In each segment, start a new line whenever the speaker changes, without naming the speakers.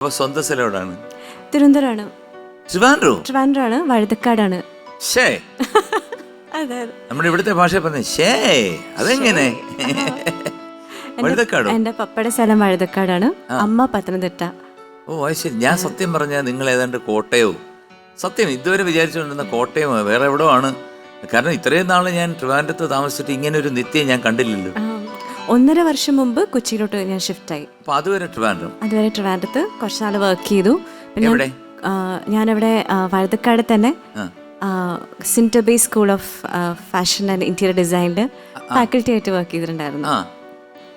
അപ്പൊ സ്വന്തം സ്ഥലം എവിടാണ്?
തിരുവനന്തപുരമാണ്.
ട്രിവാൻഡ്രോ?
ട്രിവാൻഡ്രാണ് വഴുതക്കാടാണ്.
ഷേ.
അതെ അതെ.
നമ്മുടെ ഇവിടുത്തെ ഭാഷ പറഞ്ഞ ഷേ. അതെങ്ങനെ? വഴുതക്കാടോ?
എന്റെ പപ്പയുടെ സ്ഥലം വഴുതക്കാടാണ്. അമ്മ പത്തനംതിട്ട.
ഓ അത് ശരി. ഞാൻ സത്യം പറഞ്ഞാൽ നിങ്ങൾ ഏതാണ്ട് കോട്ടയവും സത്യം ഇതുവരെ വിചാരിച്ചുകൊണ്ടിരുന്ന കോട്ടയം വേറെ എവിടെയോ ആണ്. കാരണം ഇത്രയും നാൾ ഞാൻ ട്രിവാൻഡ്രത്ത് താമസിച്ചിട്ട് ഇങ്ങനെ ഒരു നിത്യം ഞാൻ കണ്ടില്ലല്ലോ.
ആ, ഒന്നര വർഷം മുമ്പ് കൊച്ചിയിലോട്ട് ഞാൻ ഷിഫ്റ്റ്
ആയി. അതുവരെ ട്രിവാൻഡ്രം?
അതുവരെ ട്രിവാൻഡ്രത്ത് കുറച്ചുനാൾ വർക്ക് ചെയ്തു. പിന്നെ
എവിടെ?
ഞാനവിടെ വഴുതക്കാട് തന്നെ. Sinter school of fashion and interior ഡിസൈനിൽ ഫാക്കൽറ്റി ആയിട്ട് വർക്ക് ചെയ്തിട്ടുണ്ടായിരുന്നു.
ആ.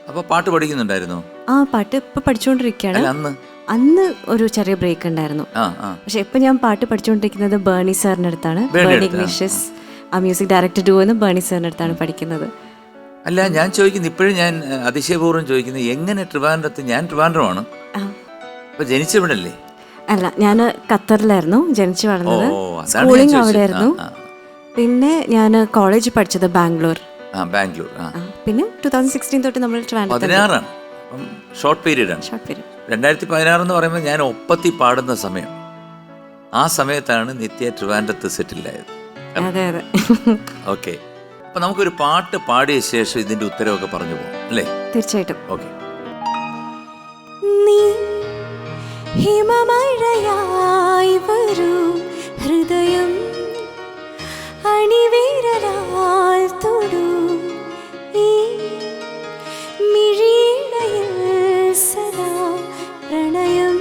അപ്പൊ പാട്ട് പഠിക്കുന്നുണ്ടായിരുന്നോ?
ആ പാട്ട് ഇപ്പൊ പഠിച്ചുകൊണ്ടിരിക്കുകയാണ്
അല്ല അന്ന്?
അന്ന് ഒരു ചെറിയ ബ്രേക്ക് ഉണ്ടായിരുന്നു.
ആ ആ.
പക്ഷെ ഇപ്പൊ ഞാൻ പാട്ട് പഠിച്ചുകൊണ്ടിരിക്കുന്നത് ബേണി സാറിന്റെ അടുത്താണ്.
ബേണി
ബേണി
അടുത്ത്, ആ,
ഇഗ്നീഷ്യസ് ആ മ്യൂസിക് ഡയറക്ടർ ഡു എന്ന് ബേണി സാറിന്റെ അടുത്താണ് പഠിക്കുന്നത്.
അല്ല ഞാൻ ചോദിക്കുന്നു ഇപ്പോഴും ഞാൻ അതിശയപൂർവം ചോദിക്കുന്നത് എങ്ങനെ ട്രിവാൻഡ്രത്ത് ഞാൻ ട്രിവാൻഡ്രമാണ്. അപ്പൊ ജനിച്ചവിടല്ലേ?
അല്ല ഞാൻ ഖത്തറിലായിരുന്നു ജനിച്ചു വളർന്നത്. സ്കൂളിംഗ് അവിടെയായിരുന്നു. പിന്നെ ഞാൻ കോളേജ് പഠിച്ചത് ബാംഗ്ലൂർ.
ബാംഗ്ലൂർ
പിന്നെ ടൂ തൗസൻഡ് സിക്സ്റ്റീൻ തൊട്ട് നമ്മൾ
പതിനാറാണ്. ഷോർട്ട് പീരീഡ് ആണ്.
ഷോർട്ട് പീരീഡ്
രണ്ടായിരത്തി പതിനാറ് എന്ന് പറയുമ്പോൾ ഞാൻ ഒപ്പത്തി പാടുന്ന സമയം. ആ സമയത്താണ് നിത്യ ട്രിവാൻഡ്രത്ത് സെറ്റിലായത്
അതെ അതെ.
ഓക്കെ അപ്പൊ നമുക്കൊരു പാട്ട് പാടിയ ശേഷം ഇതിന്റെ ഉത്തരവൊക്കെ പറഞ്ഞു പോകും അല്ലേ?
തീർച്ചയായിട്ടും.
ഓക്കെ.
നീ ഹിമമഴയായി വരൂ ഹൃദയം അണിവിരലാൽ തൊടൂ. ഈ മിഴിയിടയിൽ സദാ പ്രണയം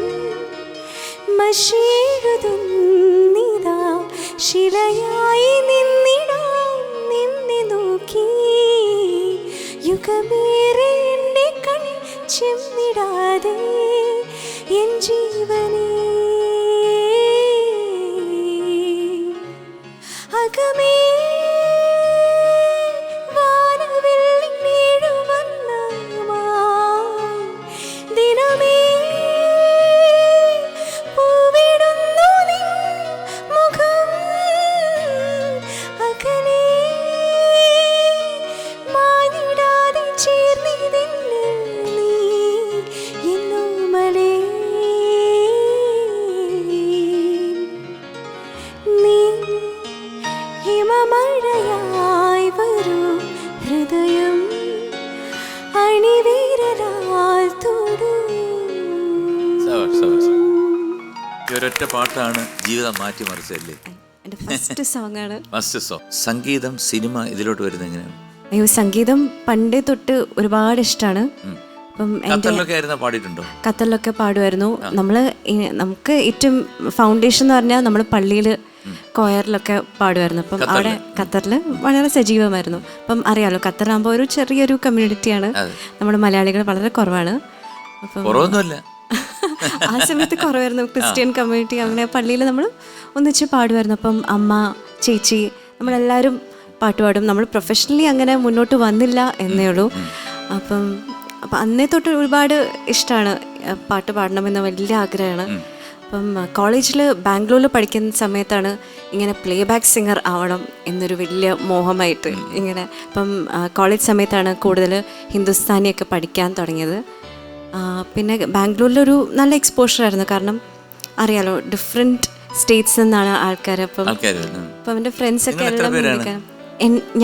മഷീഴുതുന്നിതാ ശിലയായി செம்மிடாதே என் ஜீவனே. அகமே ഹിമമഴയായി വരൂ. ഹൃദയം അണിവീരലാൽ തൊടൂ.
ഒരൊറ്റ പാട്ടാണ് ജീവിതം മാറ്റിമറിച്ചല്ലേ
മറിച്ചല്ലേ ഫസ്റ്റ് സോങ് ആണ്.
ഫസ്റ്റ് സോ സംഗീതം സിനിമ ഇതിലോട്ട് വരുന്ന എങ്ങനെയാണ്?
അയ്യോ സംഗീതം പണ്ടേ തൊട്ട് ഒരുപാട് ഇഷ്ടമാണ്
പാടിയിട്ടുണ്ടോ?
ഖത്തറിലൊക്കെ പാടുമായിരുന്നു. നമ്മൾ നമുക്ക് ഏറ്റവും ഫൗണ്ടേഷൻ എന്ന് പറഞ്ഞാൽ നമ്മൾ പള്ളിയിൽ കൊയറിലൊക്കെ പാടുമായിരുന്നു അപ്പം അവിടെ ഖത്തറിൽ വളരെ സജീവമായിരുന്നു. അപ്പം അറിയാലോ ഖത്തറിലാകുമ്പോൾ ഒരു ചെറിയൊരു കമ്മ്യൂണിറ്റിയാണ്. നമ്മുടെ മലയാളികൾ വളരെ കുറവാണ്. അപ്പം ആ സമയത്ത് കുറവായിരുന്നു. ക്രിസ്ത്യൻ കമ്മ്യൂണിറ്റി അങ്ങനെ പള്ളിയിൽ നമ്മൾ ഒന്നിച്ച് പാടുമായിരുന്നു അപ്പം അമ്മ ചേച്ചി നമ്മളെല്ലാവരും പാട്ടുപാടും നമ്മൾ പ്രൊഫഷണലി അങ്ങനെ മുന്നോട്ട് വന്നില്ല എന്നേ ഉള്ളൂ. അപ്പം അപ്പം അന്നേ തൊട്ട് ഒരുപാട് ഇഷ്ടമാണ് പാട്ട് പാടണമെന്ന് വലിയ ആഗ്രഹമാണ്. അപ്പം കോളേജിൽ ബാംഗ്ലൂരിൽ പഠിക്കുന്ന സമയത്താണ് ഇങ്ങനെ പ്ലേ ബാക്ക് സിംഗർ ആവണം എന്നൊരു വലിയ മോഹമായിട്ട് ഇങ്ങനെ അപ്പം കോളേജ് സമയത്താണ് കൂടുതൽ ഹിന്ദുസ്ഥാനിയൊക്കെ പഠിക്കാൻ തുടങ്ങിയത്. പിന്നെ ബാംഗ്ലൂരിലൊരു നല്ല എക്സ്പോഷർ ആയിരുന്നു. കാരണം അറിയാലോ ഡിഫറെന്റ് സ്റ്റേറ്റ്സ് നിന്നാണ് ആൾക്കാർ അപ്പം അപ്പം
എന്റെ ഫ്രണ്ട്സൊക്കെ
എല്ലാം?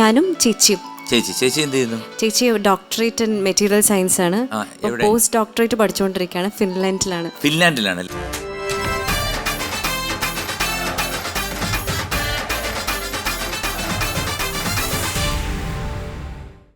ഞാനും ചേച്ചിയും.
ചേച്ചി ചേച്ചി എന്ത് ചെയ്യുന്നു?
ചേച്ചി ഡോക്ടറേറ്റ് ഇൻ മെറ്റീരിയൽ സയൻസ് ആണ്. പോസ്റ്റ് ഡോക്ടറേറ്റ് പഠിച്ചുകൊണ്ടിരിക്കുകയാണ് ഫിൻലാൻഡിലാണ്.
ഫിൻലാൻഡിലാണല്ലേ?